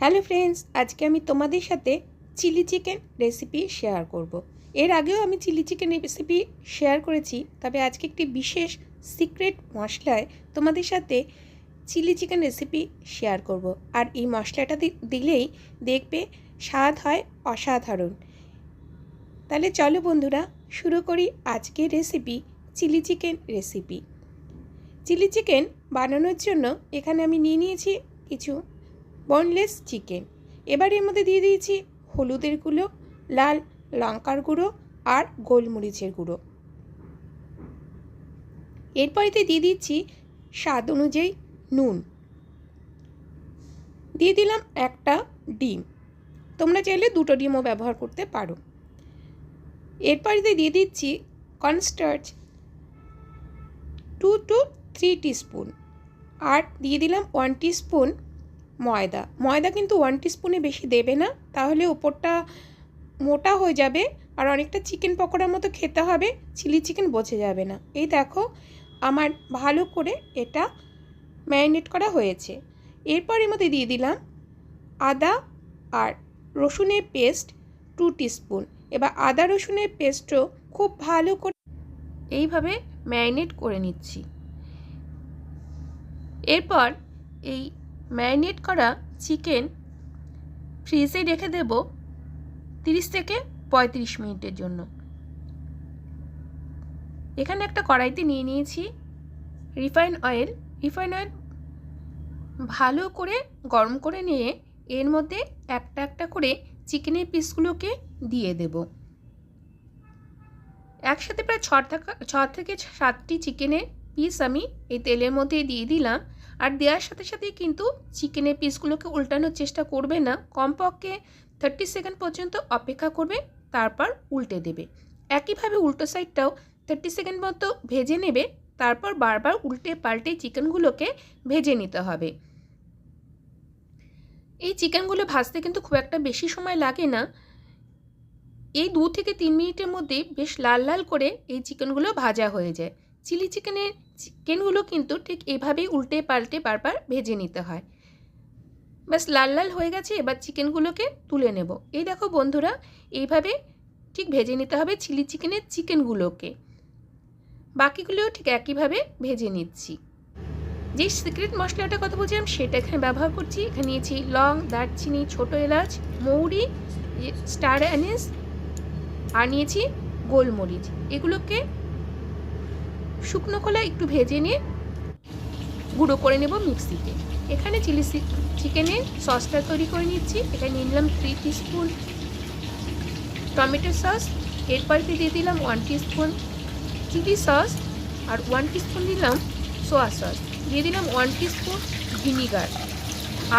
Hello friends, আজকে আমি তোমাদের সাথে চিলি চিকেন রেসিপি শেয়ার করব। এর আগেও আমি চিলি চিকেন রেসিপি শেয়ার করেছি, তবে আজকে একটি বিশেষ সিক্রেট মশলায় তোমাদের সাথে চিলি চিকেন রেসিপি শেয়ার করব। আর এই মশলাটা দিলেই দেখবে স্বাদ হয় অসাধারণ তাহলে চলো বন্ধুরা, শুরু করি আজকের recipe, chilli chicken recipe chilli chicken বানানোর জন্য এখানে আমি নিয়ে নিয়েছি কিছু বোনলেস চিকেন এবার এর মধ্যে দিয়ে দিয়েছি হলুদের গুঁড়ো, লাল লঙ্কার গুঁড়ো আর গোলমরিচের গুঁড়ো। এরপরেতে দিয়ে দিচ্ছি স্বাদ অনুযায়ী নুন। দিয়ে দিলাম একটা ডিম। তোমরা চাইলে দুটো ডিমও ব্যবহার করতে পারো। এরপরেতে দিয়ে দিচ্ছি cornstarch two two three teaspoon আর দিয়ে দিলাম ওয়ান টিস্পুন ময়দা। ময়দা কিন্তু ওয়ান টিস্পুনে বেশি দেবে না, তাহলে ওপরটা মোটা হয়ে যাবে আর অনেকটা চিকেন পকোড়ার মতো খেতে হবে চিলি চিকেন বোঝে যাবে না। এই দেখো, আমার ভালো করে এটা ম্যারিনেট করা হয়েছে। এরপর এর মধ্যে দিয়ে দিলাম আদা আর রসুনের পেস্ট টু টিস্পুন এবার আদা রসুনের পেস্টও খুব ভালো করে এইভাবে ম্যারিনেট করে নিচ্ছি। এরপর এই ম্যারিনেট করা চিকেন ফ্রিজে রেখে দেব তিরিশ থেকে পঁয়ত্রিশ মিনিটের জন্য। এখানে একটা কড়াইতে নিয়ে নিয়েছি রিফাইন অয়েল। রিফাইন অয়েল ভালো করে গরম করে নিয়ে এর মধ্যে একটা একটা করে চিকেনের পিসগুলোকে দিয়ে দেব। একসাথে প্রায় ছ টাকা ছ থেকে সাতটি চিকেনের পিস আমি এই তেলের মধ্যে দিয়ে দিলাম। আর দেওয়ার সাথে সাথে কিন্তু চিকেনের পিসগুলোকে উল্টানোর চেষ্টা করবে না, কমপক্ষে থার্টি সেকেন্ড পর্যন্ত অপেক্ষা করবে, তারপর উল্টে দেবে। একইভাবে উল্টো সাইডটাও থার্টি সেকেন্ড মতো ভেজে নেবে, তারপর বারবার উল্টে পাল্টে চিকেনগুলোকে ভেজে নিতে হবে। এই চিকেনগুলো ভাজতে কিন্তু খুব একটা বেশি সময় লাগে না। এই দু থেকে তিন মিনিটের মধ্যে বেশ লাল লাল করে এই চিকেনগুলো ভাজা হয়ে যায়। চিলি চিকেনের চিকেনগুলো কিন্তু ঠিক এভাবেই উল্টে পাল্টে বারবার ভেজে নিতে হয়। ব্যাস, লাল লাল হয়ে গেছে, এবার চিকেনগুলোকে তুলে নেব। এই দেখো বন্ধুরা, এইভাবে ঠিক ভেজে নিতে হবে চিলি চিকেনের চিকেনগুলোকে। বাকিগুলোও ঠিক একইভাবে ভেজে নিচ্ছি। যে সিক্রেট মশলাটার কথা বলছিলাম, সেটা এখানে ব্যবহার করছি। এখানে নিয়েছি লং, দারচিনি, ছোটো এলাচ, মৌরি স্টার অ্যানিস, আর নিয়েছি গোলমরিচ। এগুলোকে শুকনো কলা একটু ভেজে নিয়ে গুঁড়ো করে নেব মিক্সিতে। এখানে চিলি চিকেনের সসটা তৈরি করে নিচ্ছি। এখানে নিয়ে নিলাম থ্রি টিস্পুন টমেটো সস। এরপর দিয়ে দিলাম ওয়ান টিস্পুন চিলি সস। আর ওয়ান টিস্পুন দিলাম সোয়া সস। দিয়ে দিলাম ওয়ান টিস্পুন ভিনিগার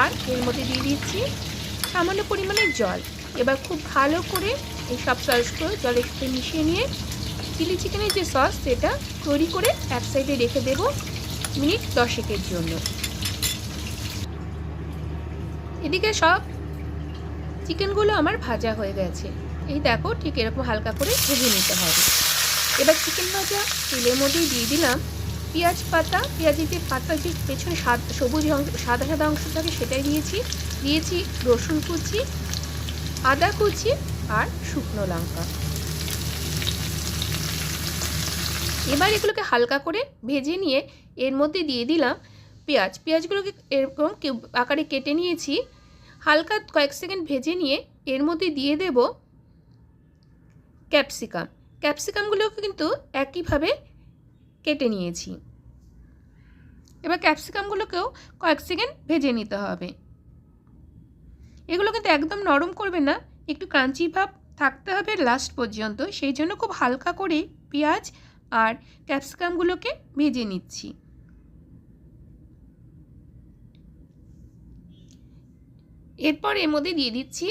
আর এর মধ্যে দিয়ে দিচ্ছি সামান্য পরিমাণে জল। এবার খুব ভালো করে এই সব সসগুলো জলের সাথে মিশিয়ে নিয়ে চিলি চিকেনের যে সস, সেটা তৈরি করে এক সাইডে রেখে দেব মিনিট দশেকের জন্য। এদিকে সব চিকেনগুলো আমার ভাজা হয়ে গেছে। এই দেখো, ঠিক এরকম হালকা করে ভেজে নিতে হবে। এবার চিকেন ভাজা তেলের মধ্যেই দিয়ে দিলাম পেঁয়াজ পাতা। পেঁয়াজের যে পাতা, যে পেছনে সবুজ অংশ সাদা সাদা অংশ থাকে সেটাই দিয়েছি। দিয়েছি রসুন কুচি, আদা কুচি আর শুকনো লঙ্কা। এবার এগুলোকে হালকা করে ভেজে নিয়ে এর মধ্যে দিয়ে দিলাম পেঁয়াজ। পেঁয়াজগুলোকে এরকম আকারে কেটে নিয়েছি। হালকা কয়েক সেকেন্ড ভেজে নিয়ে এর মধ্যে দিয়ে দেব ক্যাপসিকাম। ক্যাপসিকামগুলোকে কিন্তু একইভাবে কেটে নিয়েছি। এবার ক্যাপসিকামগুলোকেও কয়েক সেকেন্ড ভেজে নিতে হবে। এগুলো কিন্তু একদম নরম করবে না, একটু ক্রাঞ্চি ভাব থাকতে হবে লাস্ট পর্যন্ত। সেই জন্য খুব হালকা করে পেঁয়াজ আর ক্যাপসিকামগুলোকে ভেজে নিচ্ছি। এরপর এর মধ্যে দিয়ে দিচ্ছি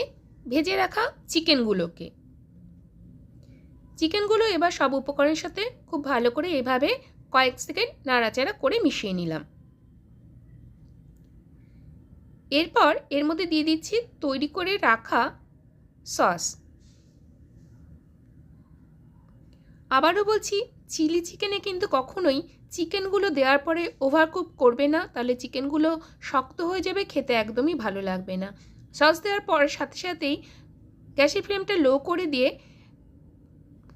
ভেজে রাখা চিকেনগুলোকে। চিকেনগুলো এবার সব উপকরণের সাথে খুব ভালো করে এভাবে কয়েক সেকেন্ড নাড়াচাড়া করে মিশিয়ে নিলাম। এরপর এর মধ্যে দিয়ে দিচ্ছি তৈরি করে রাখা সস। আবারও বলছি চিলি চিকেনে কিন্তু কখনোই চিকেনগুলো দেওয়ার পরে ওভারকুক করবে না, তাহলে চিকেনগুলো শক্ত হয়ে যাবে, খেতে একদমই ভালো লাগবে না। সস দেওয়ার পর সাথে সাথেই গ্যাসের ফ্লেমটা লো করে দিয়ে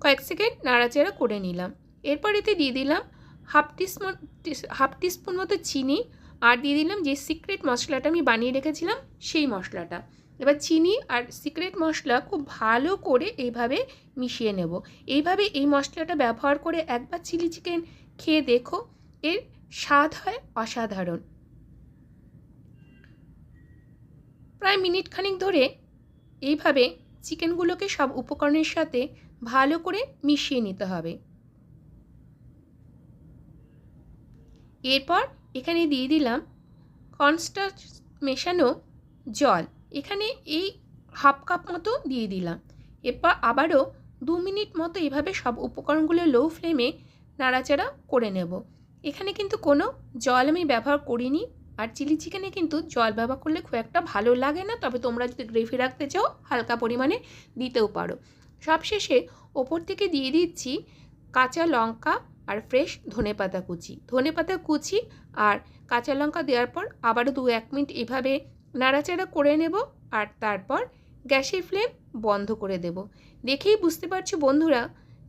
কয়েক সেকেন্ড নাড়াচাড়া করে নিলাম। এরপর এতে দিয়ে দিলাম হাফ টিস্পুন হাফ টিস্পুন মতো চিনি, আর দিয়ে দিলাম যে সিক্রেট মশলাটা আমি বানিয়ে রেখেছিলাম, সেই মশলাটা। এবার চিনি আর সিক্রেট মশলা খুব ভালো করে এইভাবে মিশিয়ে নেব। এইভাবে এই মশলাটা ব্যবহার করে একবার চিলি চিকেন খেয়ে দেখো, এর স্বাদ হয় অসাধারণ। প্রায় মিনিট খানিক ধরে এইভাবে চিকেনগুলোকে সব উপকরণের সাথে ভালো করে মিশিয়ে নিতে হবে। এরপর এখানে দিয়ে দিলাম কর্নস্টার্চ মেশানো জল। এখানে এই হাফ কাপ মতো দিয়ে দিলাম। এরপর আবারও দু মিনিট মতো এভাবে সব উপকরণগুলো লো ফ্লেমে নাড়াচাড়া করে নেব। এখানে কিন্তু কোনো জল আমি ব্যবহার করিনি আর চিলি চিকেনে কিন্তু জল ব্যবহার করলে খুব একটা ভালো লাগে না, তবে তোমরা যদি গ্রেভি রাখতে চাও, হালকা পরিমাণে দিতেও পারো। সবশেষে ওপর থেকে দিয়ে দিচ্ছি কাঁচা লঙ্কা আর ফ্রেশ ধনেপাতা কুচি। ধনেপাতা কুচি আর কাঁচা লঙ্কা দেওয়ার পর আবারও দু এক মিনিট এভাবে নাড়াচাড়া করে নেব আর তারপর গ্যাসের ফ্লেম বন্ধ করে দেব। দেখেই বুঝতে পারছ বন্ধুরা,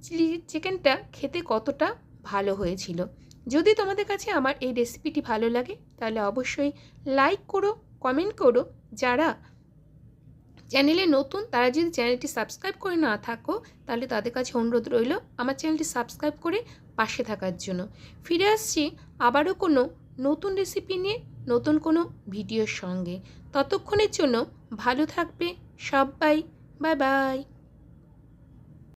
চিলি চিকেনটা খেতে কতটা ভালো হয়েছিল। যদি তোমাদের কাছে আমার এই রেসিপিটি ভালো লাগে, তাহলে অবশ্যই লাইক করো, কমেন্ট করো। যারা চ্যানেলে নতুন, তারা যদি চ্যানেলটি সাবস্ক্রাইব করে না থাকো, তাহলে তাদের কাছে অনুরোধ রইল আমার চ্যানেলটি সাবস্ক্রাইব করে পাশে থাকার জন্য। ফিরে আসছি আবারও কোনো নতুন রেসিপি নিয়ে নতুন কোনো ভিডিওর সঙ্গে। ততক্ষণের জন্য ভালো থাকবে সবাই। Bye bye